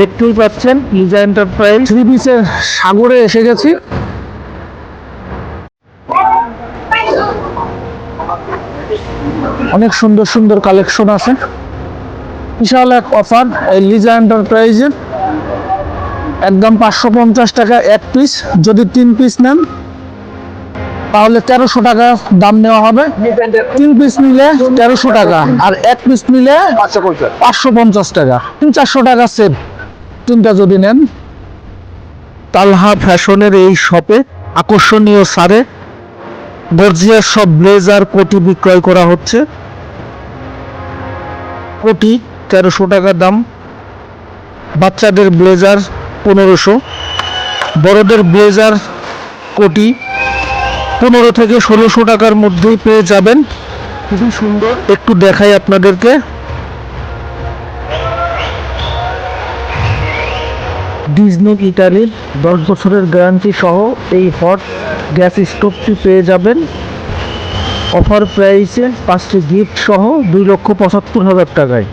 দেখতেই পাচ্ছেন Liza enterprise three পিসের সাগরে এসে গেছি। অনেক সুন্দর সুন্দর কালেকশন আছে। বিশাল এক অফার এই লিজা এন্টারপ্রাইজের একদম পাঁচশো পঞ্চাশ টাকা এক পিস যদি তিন পিস নেন, তাহলে তেরোশো টাকা দাম নেওয়া হবে। তিন পিস নিলে তেরোশো টাকা, আর এক পিস নিলে পাঁচশো পঞ্চাশ। টাকা, তিন চারশো টাকা সেভ তিনটা যদি নেন, তালহা ফ্যাশনের এই শপে আকর্ষণীয় সারে গর্জিয়ার সব ব্লেজার কোটি বিক্রয় করা হচ্ছে। কোটি তেরোশো টাকা দাম, বাচ্চাদের ব্লেজার পনেরোশো, বড়দের ব্লেজার কোটি পনেরো থেকে ষোলোশো টাকার মধ্যেই পেয়ে যাবেন। খুবই সুন্দর, একটু দেখাই আপনাদেরকে। ডিজনি ইটালির দশ বছরের গ্যারান্টি সহ এই হট গ্যাস স্টোভটি পেয়ে যাবেন। অফার প্রাইসে পাঁচটি গিফট সহ দুই লক্ষ পঁচাত্তর হাজার টাকায়।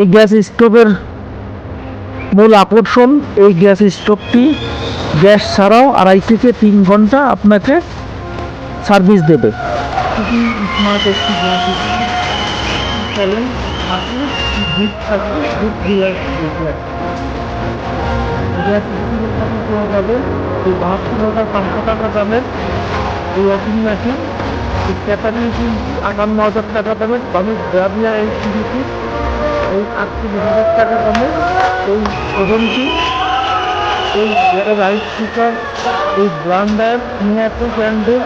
এই গ্যাস স্টোভের মূল আকর্ষণ, এই গ্যাস স্টোভটি গ্যাস ছাড়াও আড়াই থেকে তিন ঘণ্টা আপনাকে সার্ভিস দেবে। স্মার্ট এই বাহাত্তর হাজার পাঁচশো টাকা দামের ওয়াশিং মেশিন হাজার টাকা দামের গ্রাভিয়া এই টিভিটি এই আটত্রিশ হাজার টাকা দামের এই ওভেনটি এই যারা রাইস এই ব্লান্ডার মিয়াকো ব্র্যান্ডের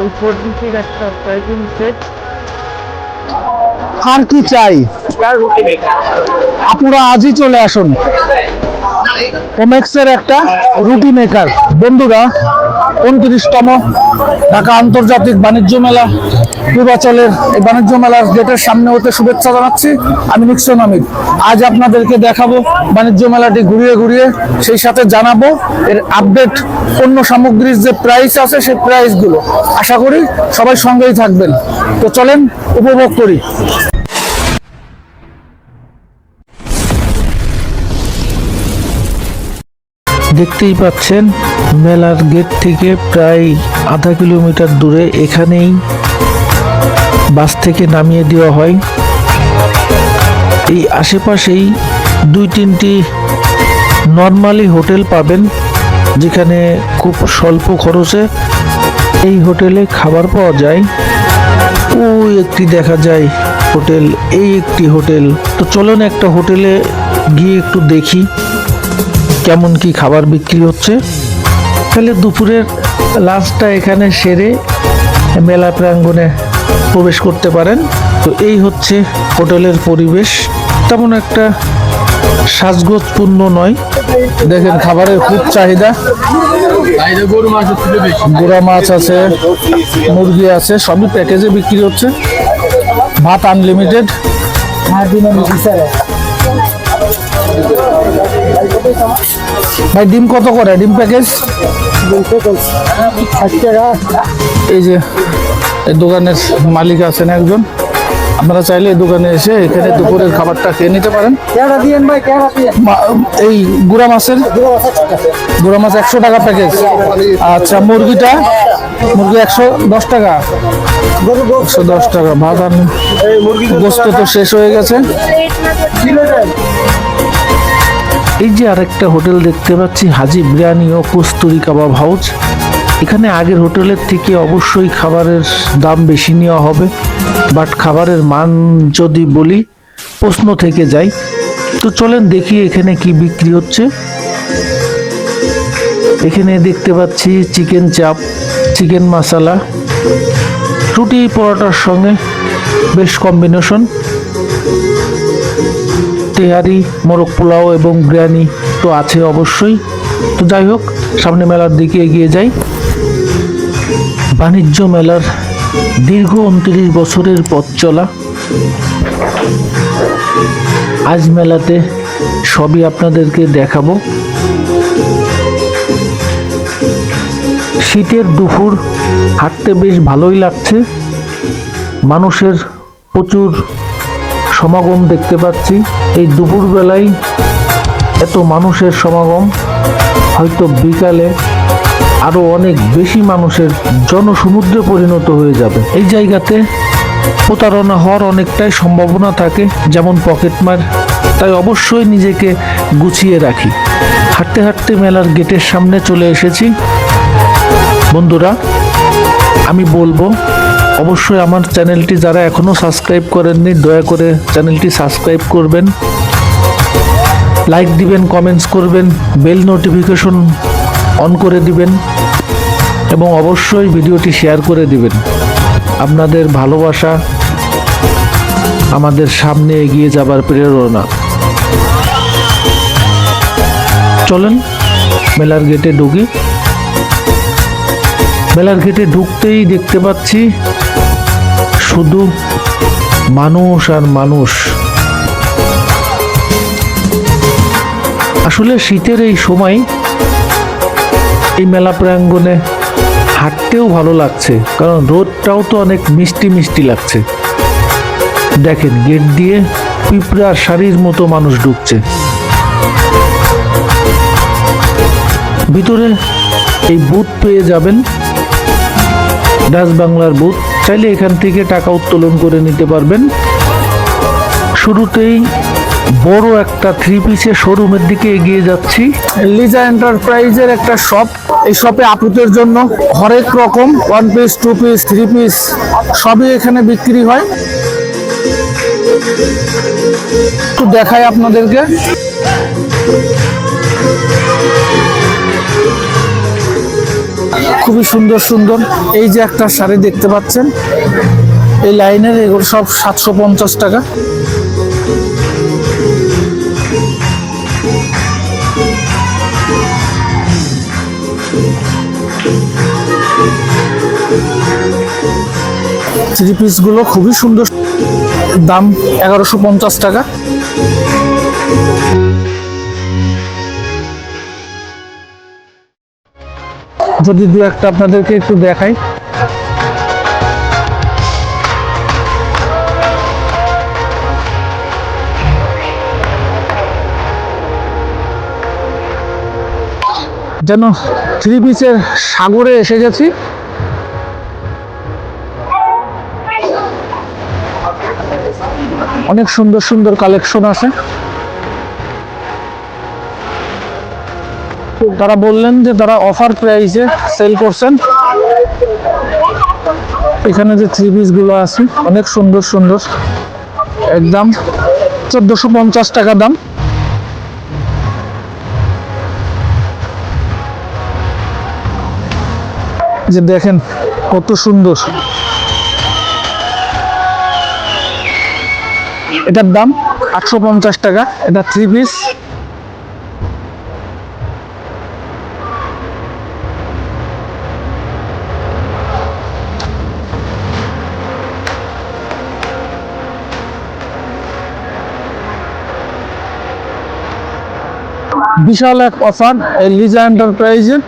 এই ডিসের একটা প্রাইজিং সেট আর কি চাই? আপনারা আজই চলে আসুন। ওমেক্সের একটা রুটি মেকার বন্ধুরা, উনত্রিশতম ঢাকা আন্তর্জাতিক বাণিজ্য মেলা। পূর্বাচলের এই বাণিজ্য মেলার গেটের সামনে হতে শুভেচ্ছা জানাচ্ছি। আমি নিক্সন আমির। আজ আপনাদেরকে দেখাবো বাণিজ্য মেলাটি ঘুরিয়ে ঘুরিয়ে, সেই সাথে জানাব এর আপডেট পণ্য সামগ্রীর যে প্রাইস আছে, সেই প্রাইসগুলো আশা করি সবাই সঙ্গেই থাকবেন। তো চলেন, উপভোগ করি। দেখতেই পাচ্ছেন, মেলার গেট থেকে প্রায় আধা কিলোমিটার দূরে এখানেই বাস থেকে নামিয়ে দেওয়া হয়। এই আশেপাশেই দুই তিনটি নর্মালি হোটেল পাবেন, যেখানে খুব স্বল্প খরচে এই হোটেলে খাবার পাওয়া যায়। ওই একটি দেখা যায় হোটেল, এই একটি হোটেল। তো চলুন একটা হোটেলে গিয়ে একটু দেখি। কেমন কি খাবার বিক্রি হচ্ছে? তাহলে দুপুরের লাঞ্চটা এখানে সেরে মেলা প্রাঙ্গণে প্রবেশ করতে পারেন। তো এই হচ্ছে হোটেলের পরিবেশ। তেমন একটা সাজগোজপূর্ণ নয়। দেখেন খাবারের খুব চাহিদা। গোড়া মাছ আছে, মুরগি আছে, সবই প্যাকেজে বিক্রি হচ্ছে। ভাত আনলিমিটেড ভাই ডিম কত করে? ডিম প্যাকেজ ষাট টাকা। এই যে এই দোকানের মালিক আছেন একজন। আপনারা চাইলে এই দোকানে এসে এখানে দুপুরের খাবারটা খেয়ে নিতে পারেন। এই গুড়া মাছের? গুড়া মাছ একশো টাকা প্যাকেজ আচ্ছা মুরগিটা? মুরগি একশো দশ টাকা। একশো দশ টাকা। ভাত আর গোস্ত তো শেষ হয়ে গেছে। এই যে আরেকটা হোটেল দেখতে পাচ্ছি, হাজি বিরিয়ানি ও কস্তুরি কাবাব হাউস। এখানে আগের হোটেলের থেকে অবশ্যই খাবারের দাম বেশি নেওয়া হবে, বাট খাবারের মান যদি বলি, প্রশ্ন থেকে যায় তো চলেন দেখি এখানে কি বিক্রি হচ্ছে। এখানে দেখতে পাচ্ছি চিকেন চাপ, চিকেন মশালা রুটি, পরোটার সঙ্গে বেশ কম্বিনেশন তেহারি, মোরগ পোলাও এবং বিরিয়ানি তো আছে অবশ্যই। তো যাই হোক, সামনে মেলার দিকে এগিয়ে যাই। বাণিজ্য মেলার দীর্ঘ উনত্রিশ বছরের পথ চলা। আজ মেলাতে সবই আপনাদেরকে দেখাবো। শীতের দুপুর হাঁটতে বেশ ভালোই লাগছে। মানুষের প্রচুর সমাগম দেখতে পাচ্ছি। এই দুপুরবেলায় এত মানুষের সমাগম, হয়তো বিকালে আরও অনেক বেশি মানুষের জনসমুদ্রে পরিণত হয়ে যাবে। এই জায়গাতে প্রতারণা হওয়ার অনেকটাই সম্ভাবনা থাকে, যেমন পকেটমার তাই অবশ্যই নিজেকে গুছিয়ে রাখি। হাঁটতে হাঁটতে মেলার গেটের সামনে চলে এসেছি। বন্ধুরা, আমি বলব অবশ্যই আমার চ্যানেলটি যারা এখনও সাবস্ক্রাইব করেননি, দয়া করে চ্যানেলটি সাবস্ক্রাইব করবেন। লাইক দিবেন, কমেন্টস করবেন, বেল নোটিফিকেশন অন করে দিবেন এবং অবশ্যই ভিডিওটি শেয়ার করে দিবেন। আপনাদের ভালোবাসা আমাদের সামনে এগিয়ে যাবার প্রেরণা। চলেন মেলার গেটে ঢুকি। মেলার গেটে ঢুকতেই দেখতে পাচ্ছি শুধু মানুষ আর মানুষ। আসলে শীতের এই সময় এই মেলা প্রাঙ্গণে হাঁটতেও ভালো লাগছে, কারণ রোদটাও তো অনেক মিষ্টি মিষ্টি লাগছে। দেখেন, গেট দিয়ে পিঁপড়ার শাড়ির মতো মানুষ ঢুকছে। ভিতরে এই বুথ পেয়ে যাবেন। ডাচ বাংলার বুথ। চাইলে এখান থেকে টাকা উত্তোলন করে নিতে পারবেন। শুরুতেই বড় একটা থ্রি পিসের শোরুমের দিকে এগিয়ে যাচ্ছি। লিজা এন্টারপ্রাইজের একটা শপ এই শপে আপুদের জন্য হরেক রকম one piece two piece three piece সবই এখানে বিক্রি হয়। একটু দেখাই আপনাদেরকে। খুবই সুন্দর সুন্দর। এই যে একটা শাড়ি দেখতে পাচ্ছেন, এই লাইনের এগুলো সব সাতশো পঞ্চাশ টাকা। থ্রি পিসগুলো খুবই সুন্দর। দাম এগারোশো পঞ্চাশ টাকা। যদি দু একটা আপনাদেরকে একটু দেখাই। যেন থ্রি পিসের সাগরে এসে গেছি। অনেক সুন্দর সুন্দর কালেকশন আছে। তারা বললেন যে তারা অফার প্রাইসে সেল করছেন। এখানে যে থ্রি পিসগুলো আছে, অনেক সুন্দর সুন্দর। একদম চোদ্দশো পঞ্চাশ টাকা দাম। যে দেখেন কত সুন্দর। এটার দাম আটশো পঞ্চাশ টাকা, এটা থ্রি পিস বিশাল এক অফার এই লিজা এন্টারপ্রাইজের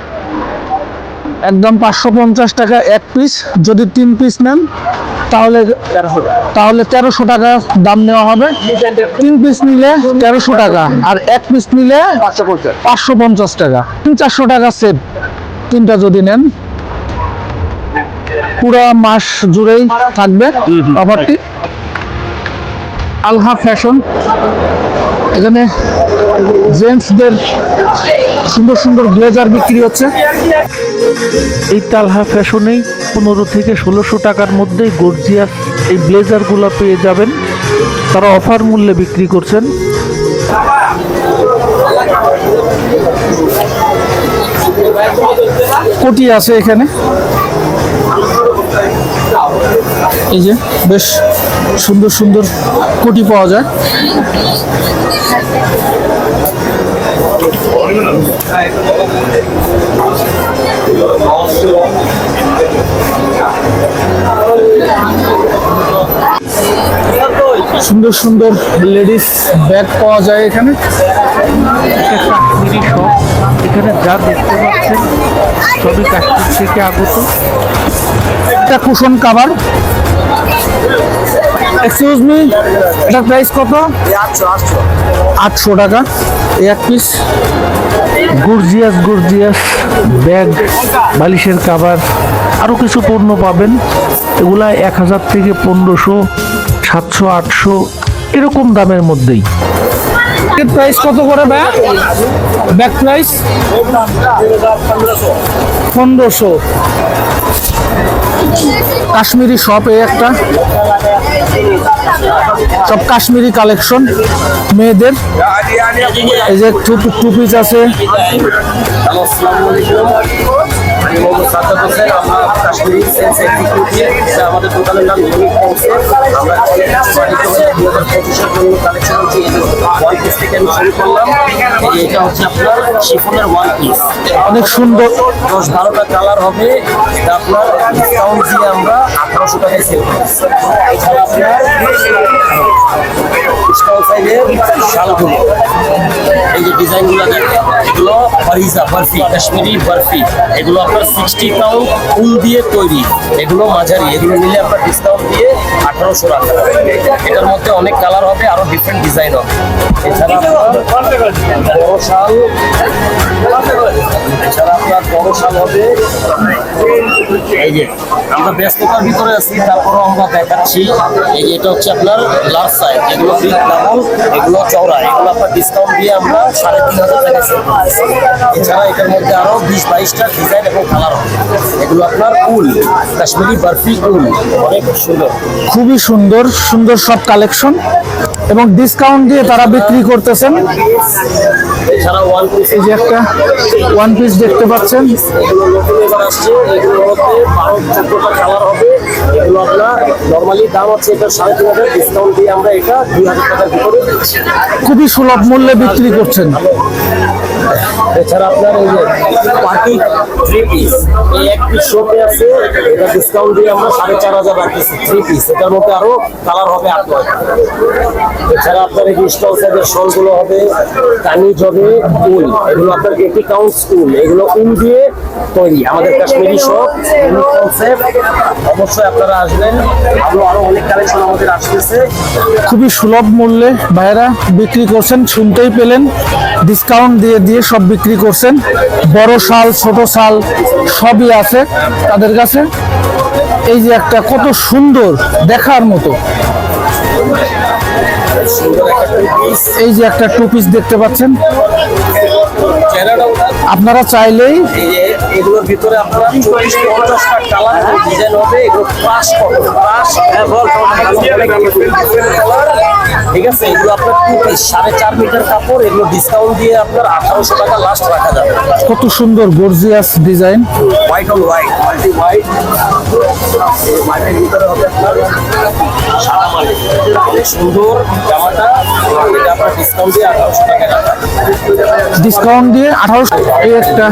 একদম পাঁচশো পঞ্চাশ টাকা এক পিস যদি তিন পিস নেন তাহলে তাহলে তেরোশো টাকা দাম নেওয়া হবে। তিন পিস নিলে তেরোশো টাকা আর এক পিস নিলে পাঁচশো পঞ্চাশ। টাকা। তিন চারশো টাকা সেভ তিনটা যদি নেন পুরো মাস জুড়েই থাকবে অফারটি আলহা ফ্যাশন এখানে জেন্টসদের সুন্দর সুন্দর ব্লেজার বিক্রি হচ্ছে। এই তালহা ফ্যাশনেই পনেরো থেকে ষোলোশো টাকার মধ্যেই গর্জিয়াস এই ব্লেজারগুলো পেয়ে যাবেন। তারা অফার মূল্যে বিক্রি করছেন। কোটি আছে এখানে। এই যে বেশ সুন্দর সুন্দর কোটি পাওয়া যায়। সুন্দর সুন্দর লেডিস ব্যাগ পাওয়া যায় এখানে। একটা কাশ্মীরি শপ এখানে যা দেখতে পাচ্ছেন সবই কাশ্মীর থেকে আগত। একটা কুশন কাভার এক্সকিউজ মি এটার প্রাইস কত? আটশো টাকা। এক পিস গর্জিয়াস গর্জিয়াস ব্যাগ বালিশের কাভার আরও কিছু পণ্য পাবেন। এগুলা এক হাজার থেকে পনেরোশো সাতশো আটশো এরকম দামের মধ্যেই। এর প্রাইস কত করে ব্যাগ ব্যাগ প্রাইস পনেরোশো। কাশ্মীরি শপ একটা। সব কাশ্মীরি কালেকশন মেয়েদের। এই যে টু টুপিস আছে। মোহাম্মদ সাজ্জাদ হোসেন আমরা কাশ্মীরি সেলস এক্সিকিউটিভ আমাদের দোকানের নাম ইউনিক আমরা দু হাজার পঁচিশের জন্য কালেকশন হচ্ছে এই ওয়ান পিস থেকে আমি শুরু করলাম। এটা হচ্ছে আপনার শিফনের ওয়ান পিস অনেক সুন্দর। দশ বারোটা কালার হবে। আপনার ডিসকাউন্ট দিয়ে আমরা আঠারোশো টাকায় সেল এছাড়া আপনার স্টল সাইজের শালগুলো। এই যে ডিজাইনগুলো দেখেন এগুলো ফারিজা বরফি কাশ্মীরি বরফি এগুলো আপনার সিক্সটি পাউন্ড উল দিয়ে তৈরি। এগুলো মাঝারি এগুলো নিলে আপনার ডিসকাউন্ট দিয়ে আঠারোশো টাকা এটার মধ্যে অনেক কালার হবে, আরও ডিফারেন্ট ডিজাইন হবে। এই যে, আমরা ব্যস্ততার ভিতরে আছি, তারপরেও আমরা দেখাচ্ছি। এই যে, এটা হচ্ছে আপনার লার্জ সাইজ এগুলো বিগ ডাবল এগুলো চওড়া, এগুলো আপনার ডিসকাউন্ট দিয়ে আমরা সাড়ে তিন হাজার টাকা এছাড়া এটার মধ্যে আরও বিশ, বাইশটা ডিজাইন এবং কালার হবে। এগুলো আপনার উল, কাশ্মীরি বরফি উল, অনেক সুন্দর। খুবই সুন্দর সুন্দর সব কালেকশন এবং ডিসকাউন্ট দিয়ে তারা বিক্রি করতেছেন। এই যে একটা ওয়ান পিস দেখতে পাচ্ছেন। দাম হচ্ছে এটা খুবই সুলভ মূল্যে বিক্রি করছেন। এছাড়া আপনার এই যে পার্টি থ্রি পিস এই এক পিস শোতে আছে, এটা ডিসকাউন্ট দিয়ে আমরা সাড়ে চার হাজার রাখতেছি থ্রি পিস এটার মধ্যে আরও কালার হবে আট নয়। এছাড়া আপনার এই স্টল সাইজের শলগুলো হবে কানিজ হবে উল, এগুলো আপনার এটি কাউন্টস উল এগুলো উল দিয়ে তৈরি। আমাদের কাশ্মীরি শপ কনসেপ্ট অবশ্যই আপনারা আসবেন। আরও আরও অনেক কালেকশন আমাদের আসতেছে। খুবই সুলভ মূল্যে ভাইয়েরা বিক্রি করছেন, শুনতেই পেলেন। ডিসকাউন্ট দিয়ে দিয়ে সব বিক্রি করছেন। বড় শাল, ছোট শাল সবই আছে তাদের কাছে। এই যে একটা কত সুন্দর দেখার মতো। এই যে একটা টু পিস দেখতে পাচ্ছেন। আপনারা চাইলেই এগুলোর ভিতরে আপনারা চল্লিশ পঞ্চাশটা কালার ডিজাইন হবে এগুলো পাঁচ কত পাঁচ ঠিক আছে? এগুলো আপনার টু পিস সাড়ে চার মিটার কাপড় এগুলো ডিসকাউন্ট দিয়ে আপনার আঠারোশো টাকা লাস্ট রাখা যাবে। কত সুন্দর gorgeous design white on white multi white মাল্টির ভিতরে হবে আপনার সাদা মাল্টি অনেক সুন্দর জামাটা এটা আপনার ডিসকাউন্ট দিয়ে আঠারোশো টাকা রাখা ডিসকাউন্ট দিয়ে আঠারোশো এই একটা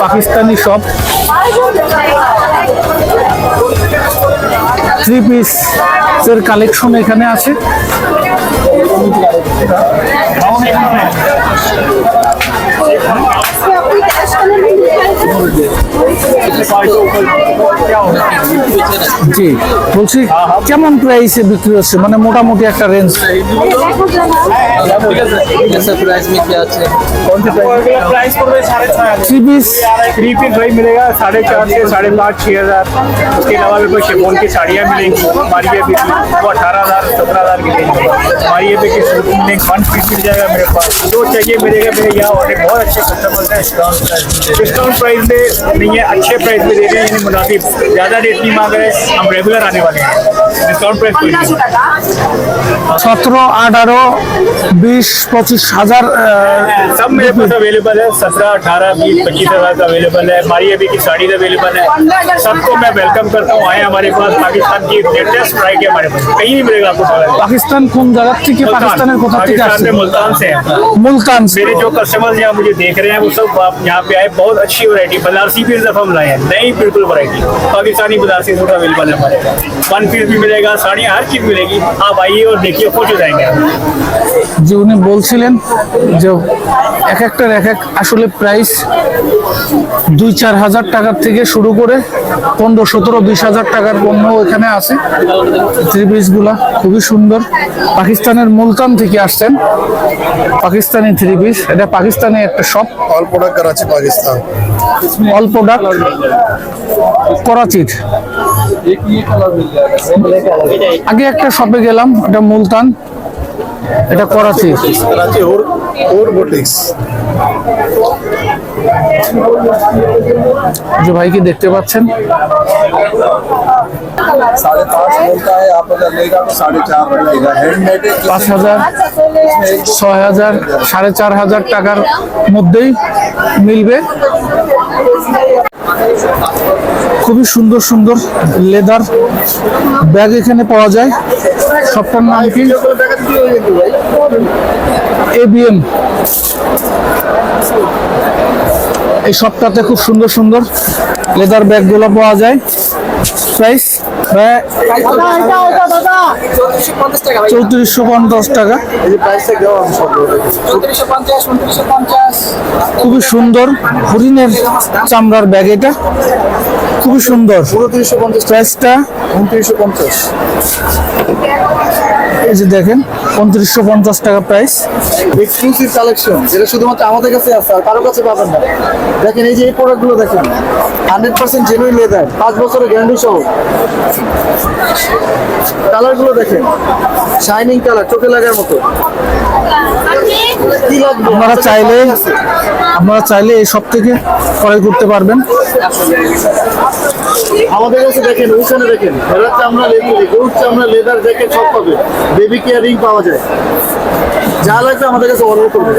পাকিস্তানি শপ থ্রি পিস এর কালেকশন এখানে আছে। 好好好好 জি বলছি কেমন প্রাইসে বিক্রি হচ্ছে মানে মোটামুটি একটা রেঞ্জ প্রাইস মিটে আছে प्राइस पड़ रहा है साढ़े छः हजार থ্রি পিস थ्री पीस वही मिलेगा साढ़े चार से साढ़े पाँच छः हजार उसके अलावा भी कोई शिफोन की साड़ियाँ मिलेंगी हमारी ये भी वो अठारह हजार सत्रह हजार की रेंज में हमारी ये भी कि सूट मिलेंगे वन पीस मिल जाएगा मेरे पास जो चाहिए मिलेगा मेरे यहाँ और बहुत अच्छे कस्टमर्स हैं डिस्काउंट प्राइस में नहीं है अच्छे प्राइस में दे रहे हैं मुनासिब ज़्यादा रेट नहीं मांग रहे, हम रेगुलर आने वाले हैं। डिस्काउंट प्राइस कोई नहीं সতেরো আঠারো বিশ পঁচিশ হাজার আহ, सब मेरे पास अवेलेबल है सत्रह अठारह बीस पच्चीस हजार का अवेलेबल है हमारी अभी की साड़ी अवेलेबल है सबको मैं वेलकम करता हूँ आए हमारे पास पाकिस्तान की लेटेस्ट प्राइस है हमारे पास कहीं नहीं मिलेगा आपको सारा পাকিস্তান কোন জায়গার থেকে পাকিস্তানের কোথা থেকে पाकिस्तान আসছে में मुल्तान से है मुल्तान से मेरे जो कस्टमर्स यहाँ मुझे देख रहे हैं वो सब आप यहाँ पे आए बहुत अच्छी वैरायटी बनारसी भी इस दफा हम लाए हैं नई बिल्कुल variety Pakistani Banarasi suit available है हमारे पास वन पीस भी मिलेगा साड़ी हर चीज मिलेगी आप आइए और देखिए खुश हो जाएंगे आप যে উনি বলছিলেন যে এক একটার এক এক আসলে প্রাইস দুই চার হাজার টাকার থেকে শুরু করে পনেরো সতেরো বিশ হাজার টাকার পণ্য এখানে আছে থ্রি পিসগুলা খুবই সুন্দর পাকিস্তানের মুলতান থেকে আসছেন পাকিস্তানি থ্রি পিস এটা পাকিস্তানি একটা shop all product Karachi Pakistan all product করাচির আগে একটা শপে গেলাম এটা মুলতান এটা করাচি। যে ভাই কি দেখতে পাচ্ছেন? পাঁচ হাজার ছয় হাজার সাড়ে চার হাজার টাকার মধ্যেই মিলবে। খুবই সুন্দর সুন্দর লেদার ব্যাগ এখানে পাওয়া যায়। সবটার নাম কি? এবিএম এই সবটাতে খুব সুন্দর সুন্দর লেদার ব্যাগগুলো পাওয়া যায়। প্রাইস চৌত্রিশশো পঞ্চাশ টাকা। খুবই সুন্দর হরিণের চামড়ার ব্যাগ এটা। খুবই সুন্দর। উনত্রিশশো পঞ্চাশ প্রাইসটা উনত্রিশশো পঞ্চাশ। এই যে দেখেন, পঁয়ত্রিশশো পঞ্চাশ টাকা প্রাইস এক্সক্লুসিভ কালেকশন যেটা শুধুমাত্র আমাদের কাছে আছে, আর কারও কাছে পাবেন না। দেখেন, এই যে এই প্রোডাক্টগুলো দেখেন হান্ড্রেড পার্সেন্ট জেনুইন লেদার পাঁচ বছরের গ্যারান্টি সহ। কালারগুলো দেখেন শাইনিং কালার চোখে লাগার মতো। আপনারা চাইলে আপনারা চাইলে এই সব থেকে ক্রয় করতে পারবেন। আমাদের কাছে দেখেন, ওইখানে দেখেন ভেড়ার চামড়া গরুর চামড়া, লেদার জ্যাকেট সব পাবে। বেবি কেয়ার রিং পাওয়া যায়। যা লাগবে আমাদের কাছে অর্ডার করবে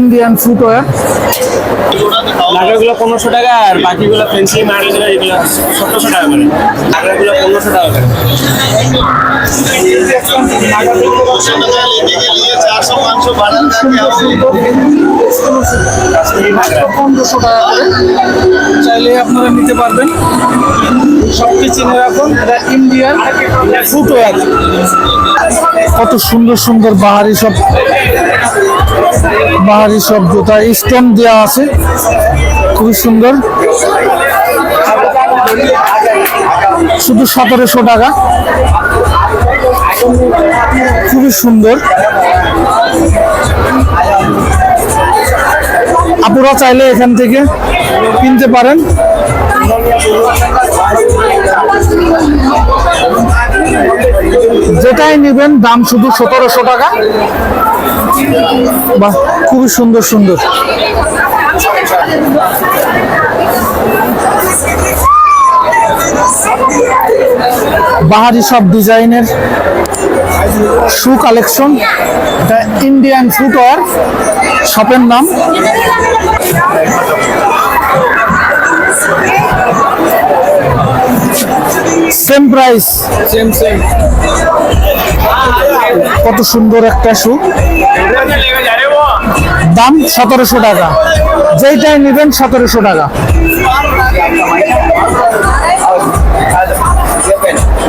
ইন্ডিয়ান ফুটওয়্যার লাগাগুলো পনেরোশো টাকা আর বাকিগুলো ফেন্সি মার্কেটগুলো এগুলো সতেরোশো টাকা করে। লাগাগুলো পনেরোশো টাকা করে। পনেরোশো টাকা করে চাইলে আপনারা নিতে পারবেন। সবকে চিনে রাখুন এটা ইন্ডিয়ান ফুটওয়্যার কত সুন্দর সুন্দর বাহারি সব বাহারি সব জুতা স্টোন দেওয়া আছে। খুবই সুন্দর। শুধু সতেরোশো টাকা। খুবই সুন্দর। আপুরা চাইলে এখান থেকে কিনতে পারেন। যেটাই নেবেন, দাম শুধু সতেরোশো টাকা। বাহ, খুবই সুন্দর সুন্দর। বাহারি সব ডিজাইনের শু কালেকশন এটা ইন্ডিয়ান ফুটওয়ার শপের নাম। সেম প্রাইস কত সুন্দর একটা শু দাম সতেরোশো টাকা। যেইটাই নেবেন সতেরোশো টাকা।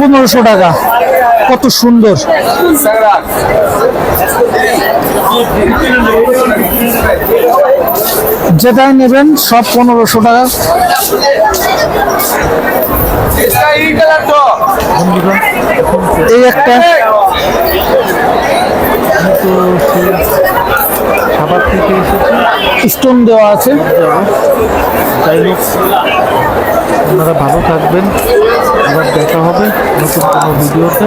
পনেরোশো টাকা। কত সুন্দর। যেটাই নেবেন সব পনেরোশো টাকা। এই একটা। খাবার থেকে এসেছি স্টোন দেওয়া আছে। যাই হোক আপনারা ভালো থাকবেন। আবার দেখা হবে নতুন কোনো ভিডিওতে।